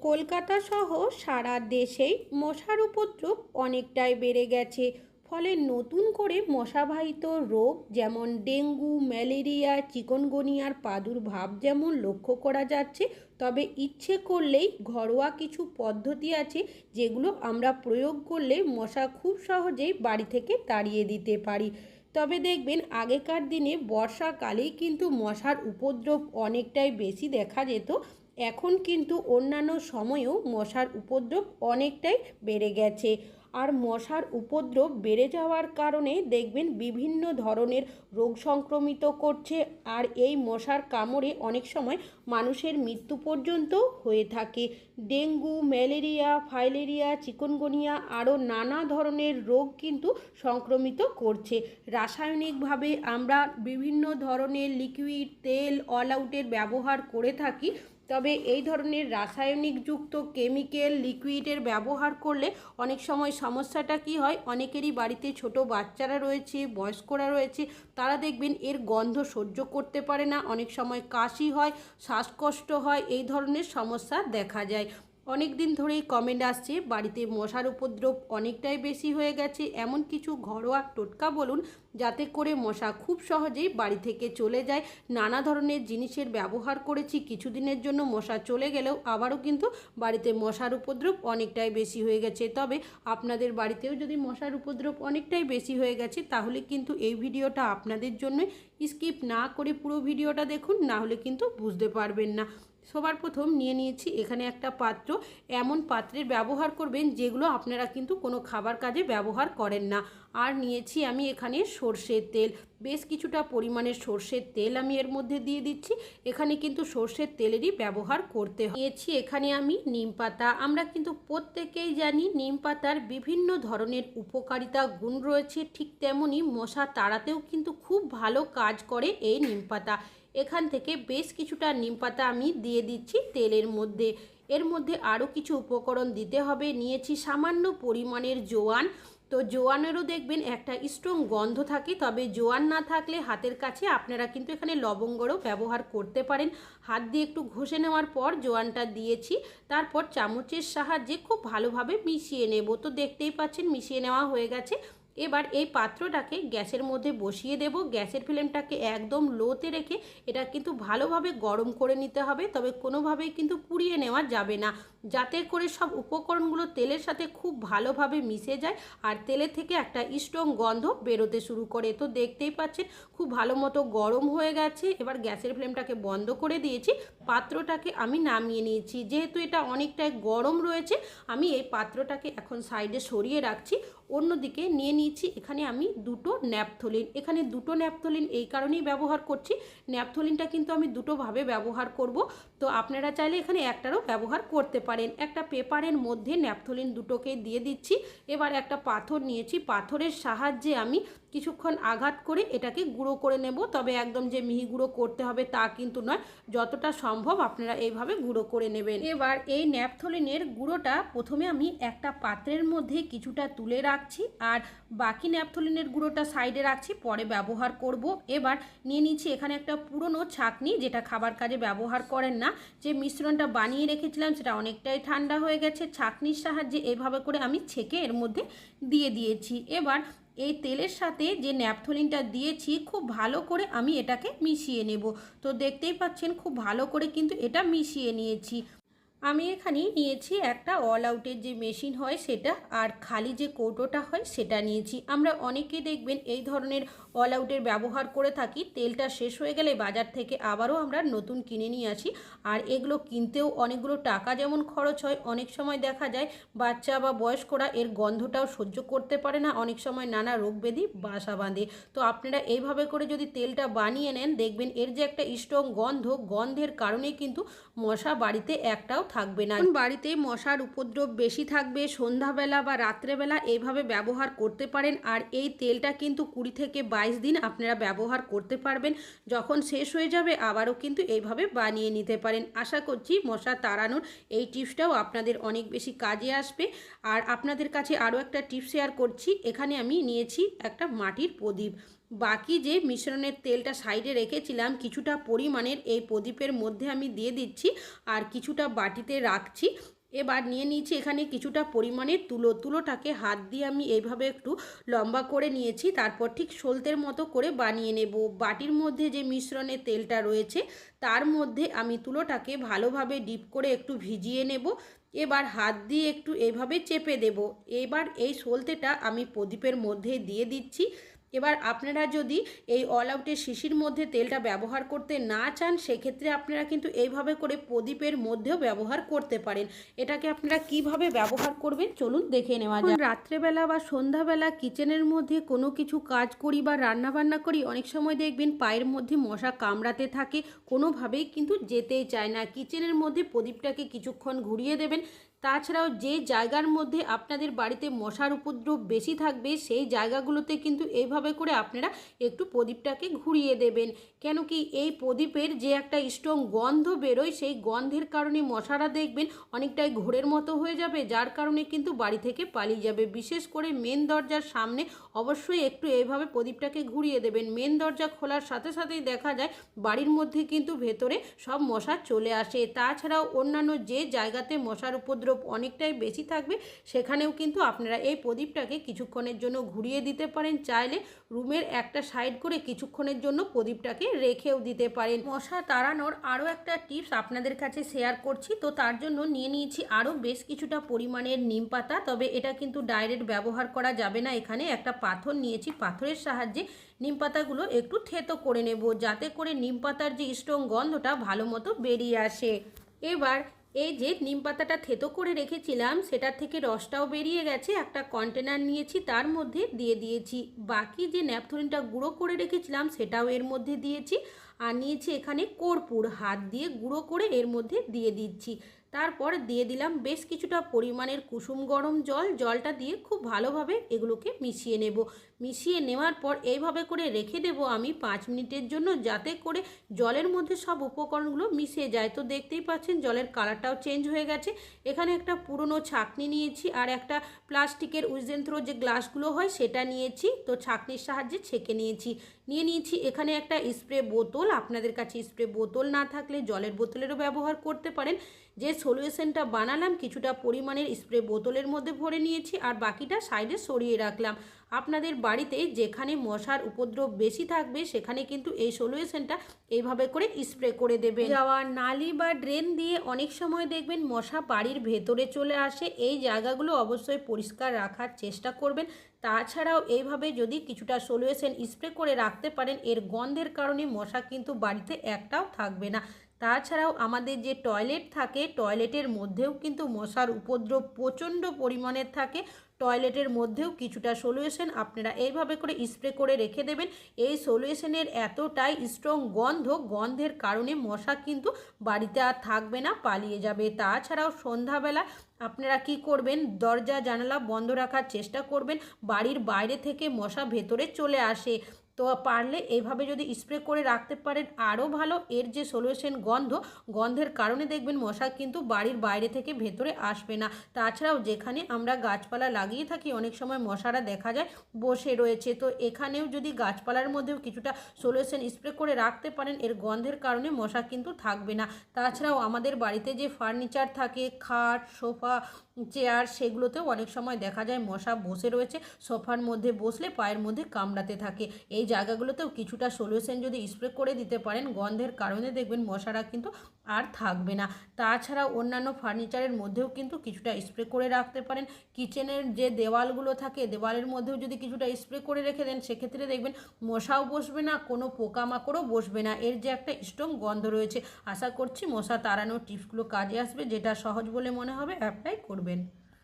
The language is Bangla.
কলকাতা সহ সারা দেশেই মশার উপদ্রব অনেকটাই বেড়ে গেছে। ফলে নতুন করে মশাবাহিত রোগ যেমন ডেঙ্গু, ম্যালেরিয়া, চিকনগুনিয়ার প্রাদুর্ভাব যেমন লক্ষ্য করা যাচ্ছে, তবে ইচ্ছে করলেই ঘরোয়া কিছু পদ্ধতি আছে যেগুলো আমরা প্রয়োগ করলে মশা খুব সহজেই বাড়ি থেকে তাড়িয়ে দিতে পারি। তবে দেখবেন আগেকার দিনে বর্ষাকালেই কিন্তু মশার উপদ্রব অনেকটাই বেশি দেখা যেত। এখন কিন্তু অন্যান্য সময়েও মশার উপদ্রব অনেকটাই বেড়ে গেছে। আর মশার উপদ্রব বেড়ে যাওয়ার কারণে দেখবেন বিভিন্ন ধরনের রোগ সংক্রমিত করছে, আর এই মশার কামড়ে অনেক সময় মানুষের মৃত্যু পর্যন্ত হয়ে থাকে। ডেঙ্গু, ম্যালেরিয়া, ফাইলেরিয়া, চিকনগুনিয়া আরও নানা ধরনের রোগ কিন্তু সংক্রমিত করছে। রাসায়নিকভাবে আমরা বিভিন্ন ধরনের লিকুইড, তেল, অল আউটের ব্যবহার করে থাকি। তবে এই ধরনের রাসায়নিকযুক্ত কেমিক্যাল লিকুইডের ব্যবহার করলে অনেক সময় সমস্যাটা কি হয়? অনেকেরই বাড়িতে ছোট বাচ্চারা রয়েছে, বয়স্করা রয়েছে, তারা দেখবেন এর গন্ধ সহ্য করতে পারে না। অনেক সময় কাশি হয়, শ্বাসকষ্ট হয়, এই ধরনের সমস্যা দেখা যায়। অনেক দিন ধরেই কমেন্ট আসছে, বাড়িতে মশার উপদ্রব অনেকটাই বেশি হয়ে গেছে, এমন কিছু ঘরোয়া টোটকা বলুন, যাতে করে মশা খুব সহজেই বাড়ি থেকে চলে যায়। নানা ধরনের জিনিসের ব্যবহার করেছি, কিছুদিনের জন্য মশা চলে গেলেও আবারও কিন্তু বাড়িতে মশার উপদ্রব অনেকটাই বেশি হয়ে গেছে। তবে আপনাদের বাড়িতেও যদি মশার উপদ্রব অনেকটাই বেশি হয়ে গেছে, তাহলে কিন্তু এই ভিডিওটা আপনাদের জন্য স্কিপ না করে পুরো ভিডিওটা দেখুন, না হলে কিন্তু বুঝতে পারবেন না। সবার প্রথম নিয়ে নিয়েছি এখানে একটা পাত্র। এমন পাত্রের ব্যবহার করবেন যেগুলো আপনারা কিন্তু কোনো খাবার কাজে ব্যবহার করেন না। আর নিয়েছি আমি এখানে সর্ষের তেল। বেশ কিছুটা পরিমাণের সর্ষের তেল আমি এর মধ্যে দিয়ে দিচ্ছি। এখানে কিন্তু সর্ষের তেলেরই ব্যবহার করতে নিয়েছি এখানে আমি নিম পাতা। আমরা কিন্তু প্রত্যেকেই জানি নিম পাতার বিভিন্ন ধরনের উপকারিতা গুণ রয়েছে। ঠিক তেমনই মশা তাড়াতেও কিন্তু খুব ভালো কাজ করে এই নিম পাতা। এখান থেকে বেশ কিছুটা নিম পাতা আমি দিয়ে দিচ্ছি তেলের মধ্যে। এর মধ্যে আরও কিছু উপকরণ দিতে হবে। নিয়েছি সামান্য পরিমাণের জোয়ান। তো জোয়ানেরও দেখবেন একটা স্ট্রং গন্ধ থাকে। তবে জোয়ান না থাকলে হাতের কাছে আপনারা কিন্তু এখানে লবঙ্গরও ব্যবহার করতে পারেন। হাত দিয়ে একটু ঘষে নেওয়ার পর জোয়ানটা দিয়েছি। তারপর চামচের সাহায্যে খুব ভালোভাবে মিশিয়ে নেব। তো দেখতেই পাচ্ছেন মিশিয়ে নেওয়া হয়ে গেছে। এবার এই পাত্রটাকে গ্যাসের মধ্যে বসিয়ে দেব। গ্যাসের ফ্লেমটাকে একদম লোতে রেখে এটা কিন্তু ভালোভাবে গরম করে নিতে হবে, তবে কোনোভাবেই কিন্তু পুড়িয়ে নেওয়া যাবে না। যাতে করে সব উপকরণগুলো তেলের সাথে খুব ভালোভাবে মিশে যায় আর তেলে থেকে একটা স্ট্রং গন্ধ বেরোতে শুরু করে। তো দেখতেই পাচ্ছেন, খুব ভালো মতো গরম হয়ে গেছে। এবার গ্যাসের ফ্লেমটাকে বন্ধ করে দিয়েছি। পাত্রটাকে আমি নামিয়ে নিয়েছি। যেহেতু এটা অনেকটাই গরম রয়েছে, আমি এই পাত্রটাকে এখন সাইডে সরিয়ে রাখছি। অন্যদিকে নিয়ে নিয়েছি, এখানে আমি দুটো ন্যাপথলিন। এখানে দুটো ন্যাপথলিন এই কারণেই ব্যবহার করছি। ন্যাপথলিনটা কিন্তু আমি দুটোভাবে ব্যবহার করব। তো আপনারা চাইলে এখানে একটারও ব্যবহার করতে পারেন। একটা পেপারের মধ্যে ন্যাপথলিন দুটোকে দিয়ে দিচ্ছি। এবার একটা পাথর নিয়েছি। পাথরের সাহায্যে আমি কিছুক্ষণ আঘাত করে এটাকে গুঁড়ো করে নেব। তবে একদম যে মিহি গুঁড়ো করতে হবে তা কিন্তু নয়, যতটা সম্ভব আপনারা এইভাবে গুঁড়ো করে নেবেন। এবার এই ন্যাপথলিনের গুঁড়োটা প্রথমে আমি একটা পাত্রের মধ্যে কিছুটা তুলে রাখছি আর বাকি ন্যাপথলিনের গুঁড়োটা সাইডে রাখছি, পরে ব্যবহার করব। এবার নিয়ে নিচ্ছি এখানে একটা পুরনো ছাকনি, যেটা খাবার কাজে ব্যবহার করেন না। যে মিশ্রণটা বানিয়ে রেখেছিলাম সেটা অনেকটাই ঠান্ডা হয়ে গেছে। ছাকনির সাহায্যে এভাবে করে আমি ছেঁকে এর মধ্যে দিয়ে দিয়েছি। এবার এই তেলের সাথে যে ন্যাপথলিনটা দিয়েছি, খুব ভালো করে আমি এটাকে মিশিয়ে নেব। তো দেখতেই পাচ্ছেন, খুব ভালো করে কিন্তু এটা মিশিয়ে নিয়েছি। আমি এখানে নিয়েছি একটা অল আউটের যে মেশিন হয় সেটা, আর খালি যে কৌটোটা হয় সেটা নিয়েছি। আমরা অনেকেই দেখবেন এই ধরনের অল আউটের ব্যবহার করে থাকি, তেলটা শেষ হয়ে গেলে বাজার থেকে আবারও আমরা নতুন কিনে নিয়ে আসি। আর এগুলো কিনতেও অনেকগুলো টাকা যেমন খরচ হয়, অনেক সময় দেখা যায় বাচ্চা বা বয়স্করা এর গন্ধটাও সহ্য করতে পারে না, অনেক সময় নানা রোগ ব্যাধি বাসা বাঁধে। তো আপনারা এইভাবে করে যদি তেলটা বানিয়ে নেন, দেখবেন এর যে একটা স্ট্রং গন্ধ, গন্ধের কারণে কিন্তু মশা বাড়িতে একটাও থাকবে না। বাড়িতে মশার উপদ্রব বেশি থাকবে, সন্ধ্যাবেলা বা রাত্রেবেলা এইভাবে ব্যবহার করতে পারেন। আর এই তেলটা কিন্তু কুড়ি থেকে বাইশ দিন আপনারা ব্যবহার করতে পারবেন। যখন শেষ হয়ে যাবে আবারও কিন্তু এইভাবে বানিয়ে নিতে পারেন। আশা করছি মশা তাড়ানোর এই টিপসটাও আপনাদের অনেক বেশি কাজে আসবে। আর আপনাদের কাছে আরও একটা টিপস শেয়ার করছি। এখানে আমি নিয়েছি একটা মাটির প্রদীপ। বাকি যে মিশ্রণের তেলটা সাইডে রেখেছিলাম, কিছুটা পরিমাণের এই প্রদীপের মধ্যে আমি দিয়ে দিচ্ছি আর কিছুটা বাটিতে রাখছি। এবার নিয়ে নিয়েছি এখানে কিছুটা পরিমাণে তুলো। তুলোটাকে হাত দিয়ে আমি এইভাবে একটু লম্বা করে নিয়েছি, তারপর ঠিক সলতের মতো করে বানিয়ে নেব। বাটির মধ্যে যে মিশ্রণের তেলটা রয়েছে, তার মধ্যে আমি তুলোটাকে ভালোভাবে ডিপ করে একটু ভিজিয়ে নেব। এবার হাত দিয়ে একটু এভাবে চেপে দেব। এবার এই সলতেটা আমি প্রদীপের মধ্যে দিয়ে দিচ্ছি। এবার আপনারা যদি এই অল আউটের শিশির মধ্যে তেলটা ব্যবহার করতে না চান, সেক্ষেত্রে আপনারা কিন্তু এইভাবে করে প্রদীপের মধ্যেও ব্যবহার করতে পারেন। এটাকে আপনারা কীভাবে ব্যবহার করবেন চলুন দেখে নেওয়া যাক। রাত্রেবেলা বা সন্ধ্যাবেলা কিচেনের মধ্যে কোনো কিছু কাজ করি বা রান্না বান্না করি, অনেক সময় দেখবেন পায়ের মধ্যে মশা কামড়াতে থাকে, কোনোভাবেই কিন্তু যেতেই চায় না। কিচেনের মধ্যে প্রদীপটাকে কিছুক্ষণ ঘুরিয়ে দেবেন তাছাড়াও যে জায়গার মধ্যে আপনাদের বাড়িতে মশার উপদ্রব বেশি থাকবে, সেই জায়গাগুলোতে কিন্তু এইভাবে করে আপনারা একটু প্রদীপটাকে ঘুরিয়ে দেবেন। কেন কি এই প্রদীপের যে একটা স্ট্রং গন্ধ বেরোয়, সেই গন্ধের কারণে মশারা দেখবেন অনেকটাই ঘোরের মতো হয়ে যাবে, যার কারণে কিন্তু বাড়ি থেকে পালিয়ে যাবে। বিশেষ করে মেন দরজার সামনে অবশ্যই একটু এইভাবে প্রদীপটাকে ঘুরিয়ে দেবেন। মেন দরজা খোলার সাথে সাথেই দেখা যায় বাড়ির মধ্যে কিন্তু ভেতরে সব মশা চলে আসে। তাছাড়াও অন্যান্য যে জায়গাতে মশার উপদ্রব উপদ্রব অনেকটাই বেশি থাকবে, সেখানেও কিন্তু আপনারা এই প্রদীপটাকে কিছুক্ষণের জন্য ঘুরিয়ে দিতে পারেন। চাইলে রুমের একটা সাইড করে কিছুক্ষণের জন্য প্রদীপটাকে রেখেও দিতে পারেন। মশা তাড়ানোর আরও একটা টিপস আপনাদের কাছে শেয়ার করছি। তো তার জন্য নিয়ে নিয়েছি আরও বেশ কিছুটা পরিমাণের নিম পাতা। তবে এটা কিন্তু ডাইরেক্ট ব্যবহার করা যাবে না। এখানে একটা পাথর নিয়েছি। পাথরের সাহায্যে নিম পাতাগুলো একটু থেতো করে নেব, যাতে করে নিম পাতার যে স্ট্রং গন্ধটা ভালো মতো বেরিয়ে আসে। এবার এই যে নিম পাতাটা থেতো করে রেখেছিলাম, সেটার থেকে রসটাও বেরিয়ে গেছে। একটা কন্টেনার নিয়েছি, তার মধ্যে দিয়ে দিয়েছি। বাকি যে ন্যাপথলিনটা গুঁড়ো করে রেখেছিলাম, সেটাও এর মধ্যে দিয়েছি। আর নিয়েছি এখানে কর্পূর, হাত দিয়ে গুঁড়ো করে এর মধ্যে দিয়ে দিচ্ছি। তারপর দিয়ে দিলাম বেশ কিছুটা পরিমাণের কুসুম গরম জল। জলটা দিয়ে খুব ভালোভাবে এগুলোকে মিশিয়ে নেব। মিশিয়ে নেওয়ার পর এইভাবে করে রেখে দেব আমি পাঁচ মিনিটের জন্য যাতে করে জলের মধ্যে সব উপকরণগুলো মিশে যায়। তো দেখতেই পাচ্ছেন জলের কালারটাও চেঞ্জ হয়ে গেছে। এখানে একটা পুরনো ছাকনি নিয়েছি আর একটা প্লাস্টিকের উইজেন্ত্র যে গ্লাসগুলো হয় সেটা নিয়েছি। তো ছাকনির সাহায্যে ছেঁকে নিয়েছি। নিয়ে নিয়েছি এখানে একটা স্প্রে বোতল। আপনাদের কাছে স্প্রে বোতল না থাকলে জলের বোতলেরও ব্যবহার করতে পারেন। যে সলিউশনটা বানালাম, কিছুটা পরিমাণের স্প্রে বোতলের মধ্যে ভরে নিয়েছি আর বাকিটা সাইডে সরিয়ে রাখলাম। আপনাদের বাড়িতে যেখানে মশার উপদ্রব বেশি থাকবে, সেখানে কিন্তু এই সলিউশনটা এইভাবে করে স্প্রে করে দেবে যাওয়ার নালি বা ড্রেন দিয়ে অনেক সময় দেখবেন মশা বাড়ির ভেতরে চলে আসে। এই জায়গাগুলো অবশ্যই পরিষ্কার রাখার চেষ্টা করবেন। তাছাড়াও এইভাবে যদি কিছুটা সলিউশন স্প্রে করে রাখতে পারেন, এর গন্ধের কারণে মশা কিন্তু বাড়িতে একটাও থাকবে না। তাছাড়াও আমাদের যে টয়লেট থাকে, টয়লেটের মধ্যেও কিন্তু মশার উপদ্রব প্রচণ্ড পরিমাণের থাকে। টয়লেটের মধ্যেও কিছুটা সলিউশন আপনারা এইভাবে করে স্প্রে করে রেখে দেবেন। এই সলিউশনের এতটাই স্ট্রং গন্ধ, গন্ধের কারণে মশা কিন্তু বাড়িতে আর থাকবে না, পালিয়ে যাবে। তাছাড়াও সন্ধ্যাবেলা আপনারা কি করবেন? দরজা, জানালা বন্ধ রাখার চেষ্টা করবেন। বাড়ির বাইরে থেকে মশা ভেতরে চলে আসে। তো পারলে এইভাবে যদি স্প্রে করে রাখতে পারেন আরও ভালো। এর যে সলিউশন গন্ধ, গন্ধের কারণে দেখবেন মশা কিন্তু বাড়ির বাইরে থেকে ভেতরে আসবে না। তাছাড়াও যেখানে আমরা গাছপালা লাগিয়ে থাকি অনেক সময় মশারা দেখা যায় বসে রয়েছে। তো এখানেও যদি গাছপালার মধ্যেও কিছুটা সলিউশন স্প্রে করে রাখতে পারেন, এর গন্ধের কারণে মশা কিন্তু থাকবে না। তাছাড়াও আমাদের বাড়িতে যে ফার্নিচার থাকে, খাট, সোফা চেয়ার সেগুলোতেও অনেক সময় দেখা যায় মশা বসে রয়েছে। সোফার মধ্যে বসলে পায়ের মধ্যে কামড়াতে থাকে। এই জায়গাগুলোতেও কিছুটা সলিউশন যদি স্প্রে করে দিতে পারেন, গন্ধের কারণে দেখবেন মশারা কিন্তু আর থাকবে না। তাছাড়া অন্যান্য ফার্নিচারের মধ্যেও কিন্তু কিছুটা স্প্রে করে রাখতে পারেন। কিচেনের যে দেওয়ালগুলো থাকে, দেওয়ালের মধ্যেও যদি কিছুটা স্প্রে করে রেখে দেন, সেক্ষেত্রে দেখবেন মশাও বসবে না, কোনো পোকামাকড়ও বসবে না। এর যে একটা স্ট্রং গন্ধ রয়েছে, আশা করছি মশা তাড়ানোর টিপসগুলো কাজে আসবে, যেটা সহজ বলে মনে হবে অ্যাপ্লাই করবেন।